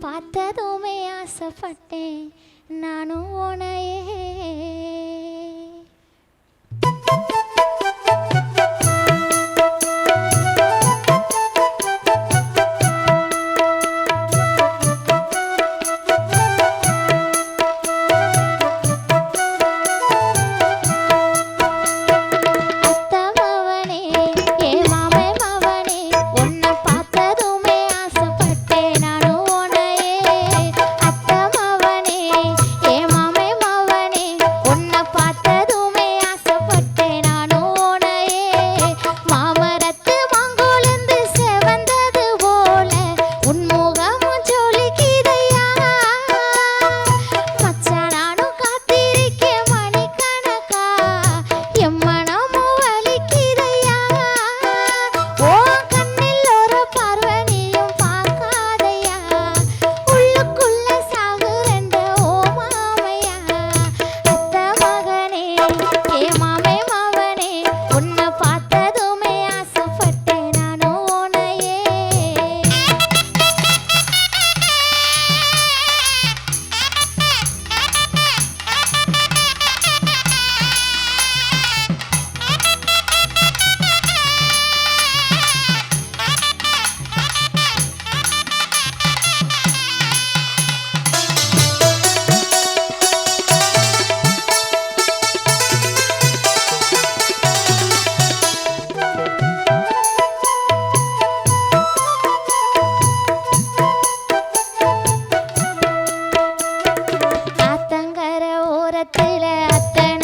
பார்த்ததுமே ஆசைப்பட்டேன். நானும் உனையே வாரத்தில் அத்தை